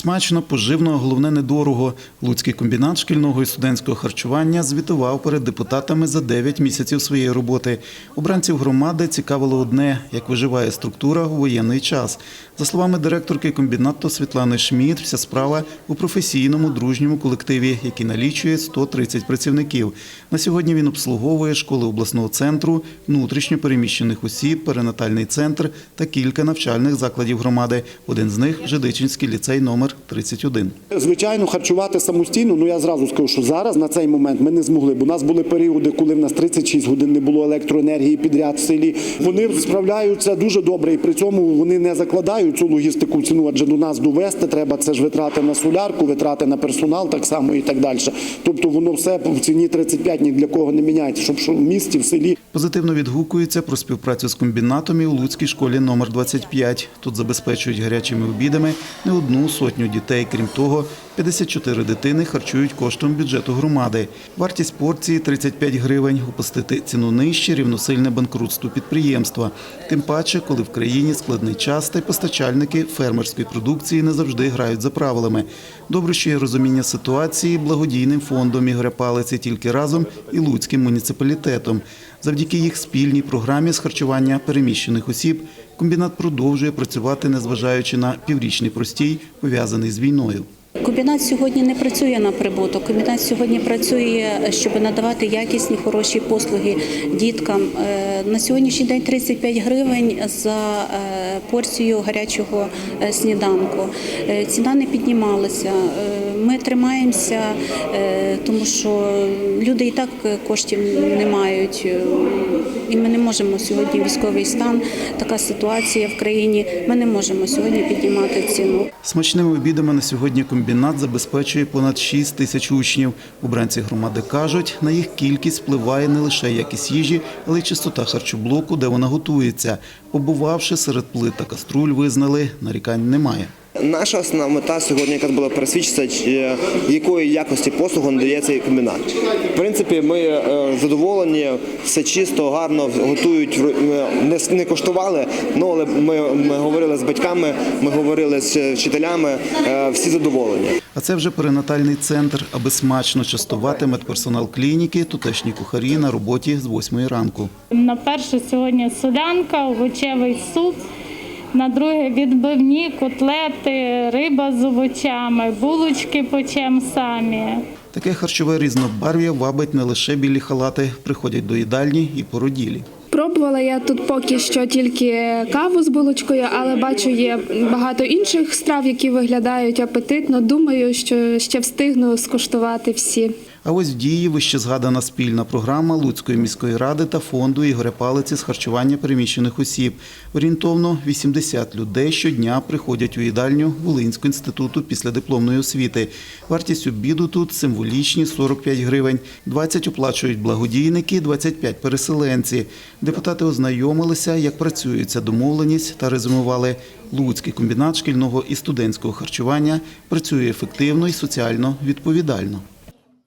Смачно, поживно, головне недорого. Луцький комбінат шкільного і студентського харчування звітував перед депутатами за 9 місяців своєї роботи. Обранців громади цікавило одне – як виживає структура у воєнний час. За словами директорки комбінату Світлани Шміт, вся справа у професійному дружньому колективі, який налічує 130 працівників. На сьогодні він обслуговує школи обласного центру, внутрішньо переміщених осіб, перинатальний центр та кілька навчальних закладів громади. Один з них – Жидичинський ліцей номер 31. Звичайно, харчувати самостійно. Ну я зразу скажу, що зараз на цей момент ми не змогли, бо у нас були періоди, коли в нас 36 годин не було електроенергії підряд в селі. Вони справляються дуже добре, і при цьому вони не закладають цю логістику ціну, адже до нас довести треба. Це ж витрати на солярку, витрати на персонал, так само і так далі. Тобто воно все в ціні 35 ні для кого не міняється, щоб що в місті, в селі Позитивно відгукується про співпрацю з комбінатом і у Луцькій школі номер 25. Тут забезпечують гарячими обідами не одну сотню дітей. Крім того, 54 дитини харчують коштом бюджету громади. Вартість порції 35 гривень. Опустити ціну нижче рівносильне банкрутству підприємства. Тим паче, коли в країні складний час та й постачальники фермерської продукції не завжди грають за правилами. Добре, що є розуміння ситуації благодійним фондом Ігоря Палиці тільки разом і Луцьким муніципалітетом. Завдяки їх спільній програмі з харчування переміщених осіб комбінат продовжує працювати, незважаючи на піврічний простій, пов'язаний з війною. Комбінат сьогодні не працює на прибуток. Комбінат сьогодні працює, щоб надавати якісні хороші послуги діткам. Е, На сьогоднішній день 35 гривень за е, порцію гарячого е, сніданку. Ціна не піднімалася. Ми тримаємося, тому що люди і так коштів не мають. І ми не можемо сьогодні військовий стан, така ситуація в країні. Ми не можемо сьогодні піднімати ціну. Смачними обідами на сьогодні комбінат забезпечує понад 6 тисяч учнів. Обранці громади кажуть, на їх кількість впливає не лише якість їжі, але й чистота харчоблоку, де вона готується. Побувавши серед плит та каструль, визнали, нарікань немає. Наша основна мета сьогодні якраз була пересвідчитися, якої якості послугу надає цей комбінат. В принципі, ми е, задоволені, все чисто, гарно готують. Е, Не, коштували, ну але ми, ми говорили з батьками, ми говорили з вчителями, е, всі задоволені. А це вже перинатальний центр, аби смачно частувати медперсонал клініки, тутешні кухарі на роботі з 8 ранку. На перше сьогодні солянка, овочевий суп. На друге відбивні, котлети, риба з овочами, булочки печем самі. Таке харчове різнобарв'я вабить не лише білі халати, приходять до їдальні і породілі. Пробувала я тут поки що тільки каву з булочкою, але бачу, є багато інших страв, які виглядають апетитно. Думаю, що ще встигну скуштувати всі. А ось в дії вище згадана спільна програма Луцької міської ради та фонду Ігоря Палиці з харчування переміщених осіб. Орієнтовно 80 людей щодня приходять у їдальню Волинського інституту після дипломної освіти. Вартість обіду тут символічні 45 гривень. 20 оплачують благодійники, 25 – переселенці. Депутати ознайомилися, як працює ця домовленість та резюмували. Луцький комбінат шкільного і студентського харчування працює ефективно і соціально відповідально.